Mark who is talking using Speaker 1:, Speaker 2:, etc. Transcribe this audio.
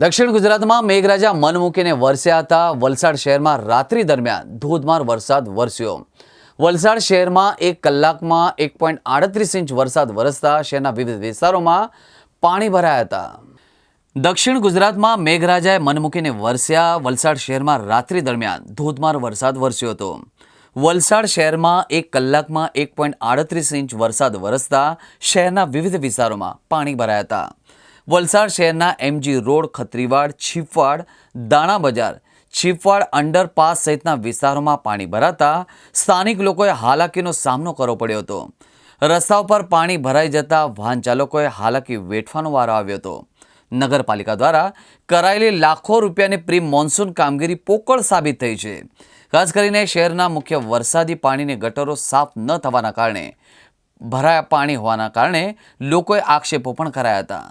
Speaker 1: દક્ષિણ ગુજરાતમાં મેઘરાજા મન મૂકીને વરસ્યા હતા. વલસાડ શહેરમાં રાત્રિ દરમિયાન ધોધમાર વરસાદ વરસ્યો. વલસાડ શહેરમાં એક કલાકમાં એક પોઈન્ટ આડત્રીસ ઇંચ વરસાદ વરસતા શહેરના વિવિધ વિસ્તારોમાં પાણી ભરાયા હતા. દક્ષિણ ગુજરાતમાં મેઘરાજાએ મન મૂકીને વરસ્યા. વલસાડ શહેરમાં રાત્રિ દરમિયાન ધોધમાર વરસાદ વરસ્યો હતો. વલસાડ શહેરમાં એક કલાકમાં એક પોઈન્ટ આડત્રીસ ઇંચ વરસાદ વરસતા શહેરના વિવિધ વિસ્તારોમાં પાણી ભરાયા હતા. વલસાડ શહેરના એમજી રોડ, ખત્રીવાડ, છીપવાડ, દાણા બજાર, છીપવાડ અંડરપાસ સહિતના વિસ્તારોમાં પાણી ભરાતા સ્થાનિક લોકોએ હાલાકીનો સામનો કરવો પડ્યો હતો. રસ્તા પર પાણી ભરાઈ જતા વાહન ચાલકોએ હાલાકી વેઠવાનો વારો આવ્યો હતો. નગરપાલિકા દ્વારા કરાયેલી લાખો રૂપિયાની પ્રી મોન્સૂન કામગીરી પોકળ સાબિત થઈ છે. ખાસ કરીને શહેરના મુખ્ય વરસાદી પાણીની ગટરો સાફ ન થવાના કારણે, ભરાયા પાણી હોવાના કારણે લોકોએ આક્ષેપો પણ કરાયા હતા.